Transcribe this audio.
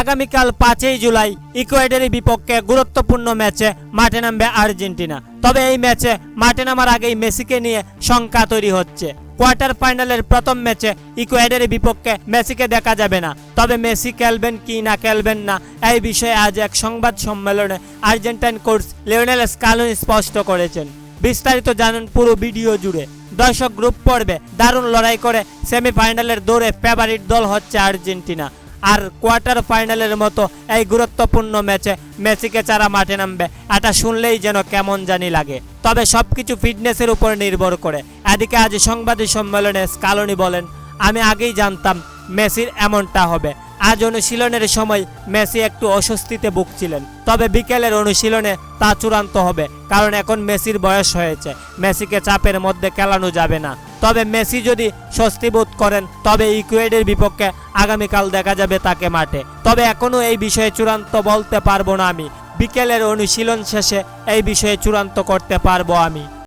আগামীকাল পাঁচই জুলাই ইকুয়েডারের বিপক্ষে গুরুত্বপূর্ণ ম্যাচে মাঠে নামবে আর্জেন্টিনা। তবে এই ম্যাচে মাঠে নামার আগেই মেসিকে নিয়ে শঙ্কা তৈরি হচ্ছে। কোয়ার্টার ফাইনালের প্রথম ম্যাচে ইকুয়েডারের বিপক্ষে মেসিকে দেখা যাবে না। তবে মেসি খেলবেন কি না খেলবেন না, এই বিষয়ে আজ এক সংবাদ সম্মেলনে আর্জেন্টাইন কোচ লিওনেল স্কালোনি স্পষ্ট করেছেন। বিস্তারিত জানুন পুরো ভিডিও জুড়ে। দর্শক গ্রুপ পর্বে দারুণ লড়াই করে সেমিফাইনালের দৌড়ে ফেভারিট দল হচ্ছে আর্জেন্টিনা। আর কোয়ার্টার ফাইনালের মতো এই গুরুত্বপূর্ণ ম্যাচে মেসিকে চারা মাঠে নামবে। এটা শুনলেই যেন কেমন জানি লাগে। তবে সব কিছু ফিটনেসের উপর নির্ভর করে। এদিকে আজ সংবাদী সম্মেলনে স্কালনি বলেন, আমি আগেই জানতাম মেসির এমনটা হবে। আজ অনুশীলনের সময় মেসি একটু অস্বস্তিতে ভুগছিলেন। তবে বিকেলের অনুশীলনে তা চূড়ান্ত হবে, কারণ এখন মেসির বয়স হয়েছে। মেসিকে চাপের মধ্যে খেলানো যাবে না। তবে মেসি যদি স্বস্তি বোধ করেন, তবে ইকুয়েডের বিপক্ষে আগামীকাল দেখা যাবে তাকে মাঠে। তবে এখনও এই বিষয়ে চূড়ান্ত বলতে পারব না আমি। বিকেলের অনুশীলন শেষে এই বিষয়ে চূড়ান্ত করতে পারব আমি।